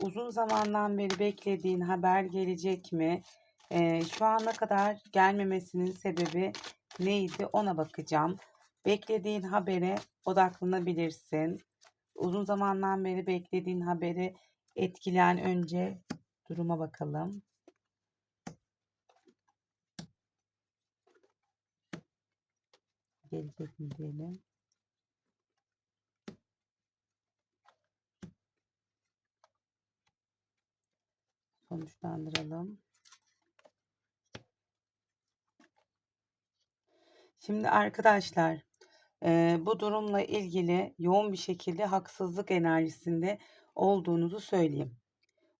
uzun zamandan beri beklediğin haber gelecek mi? Eee, şu ana kadar gelmemesinin sebebi neydi ona bakacağım. Beklediğin habere odaklanabilirsin. Uzun zamandan beri beklediğin haberi etkileyen önce duruma bakalım. Gelecek mi diyelim. Sonuçlandıralım. Şimdi arkadaşlar eee, bu durumla ilgili yoğun bir şekilde haksızlık enerjisinde olduğunuzu söyleyeyim.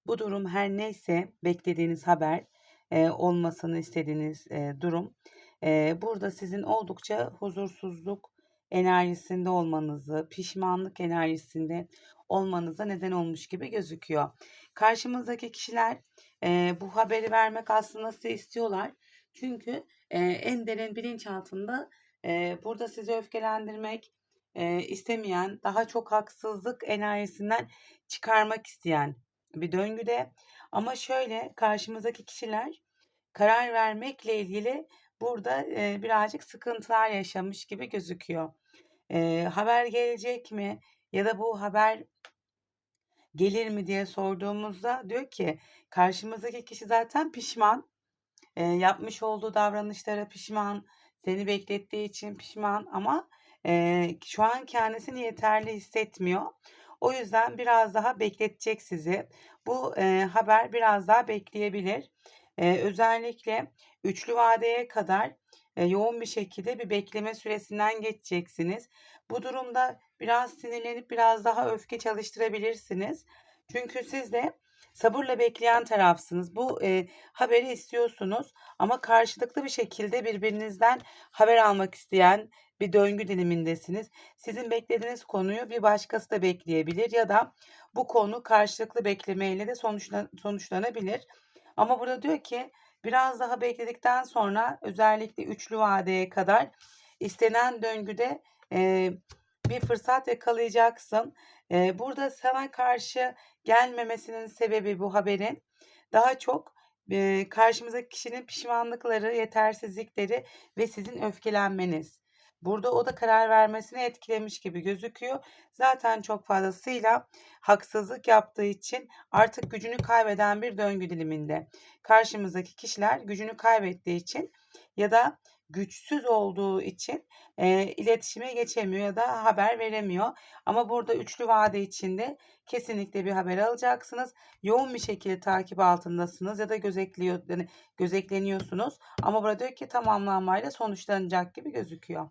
Bu durum her neyse beklediğiniz haber eee, olmasını istediğiniz eee, durum eee, burada sizin oldukça huzursuzluk enerjisinde olmanızı, pişmanlık enerjisinde olmanıza neden olmuş gibi gözüküyor. Karşımızdaki kişiler eee, bu haberi vermek aslında size istiyorlar. Çünkü eee, en derin bilinçaltında eee, burada sizi öfkelendirmek eee, istemeyen, daha çok haksızlık enerjisinden çıkarmak isteyen bir döngüde. Ama şöyle karşımızdaki kişiler karar vermekle ilgili burada eee, birazcık sıkıntılar yaşamış gibi gözüküyor. Eee, haber gelecek mi ya da bu haber gelir mi diye sorduğumuzda diyor ki karşımızdaki kişi zaten pişman. Eee, yapmış olduğu davranışlara pişman, seni beklettiği için pişman ama eee, şu an kendisini yeterli hissetmiyor. O yüzden biraz daha bekletecek sizi. Bu eee, haber biraz daha bekleyebilir. Eee, özellikle üçlü vadeye kadar eee, yoğun bir şekilde bir bekleme süresinden geçeceksiniz. Bu durumda biraz sinirlenip biraz daha öfke çalıştırabilirsiniz. Çünkü siz de sabırla bekleyen tarafsınız. Bu eee, haberi istiyorsunuz ama karşılıklı bir şekilde birbirinizden haber almak isteyen bir döngü dilimindesiniz. Sizin beklediğiniz konuyu bir başkası da bekleyebilir ya da bu konu karşılıklı beklemeyle de sonuçlan- sonuçlanabilir. Ama burada diyor ki biraz daha bekledikten sonra özellikle üçlü vadeye kadar istenen döngüde eee, bir fırsat yakalayacaksın. Eee, burada sana karşı gelmemesinin sebebi bu haberin daha çok eee, karşımızdaki kişinin pişmanlıkları, yetersizlikleri ve sizin öfkelenmeniz. Burada o da karar vermesini etkilemiş gibi gözüküyor. Zaten çok fazlasıyla haksızlık yaptığı için artık gücünü kaybeden bir döngü diliminde. Karşımızdaki kişiler gücünü kaybettiği için ya da güçsüz olduğu için eee, iletişime geçemiyor ya da haber veremiyor. Ama burada üçlü vade içinde kesinlikle bir haber alacaksınız. Yoğun bir şekilde takip altındasınız ya da gözetliyor, yani gözetleniyorsunuz. Ama burada diyor ki tamamlanmayla sonuçlanacak gibi gözüküyor.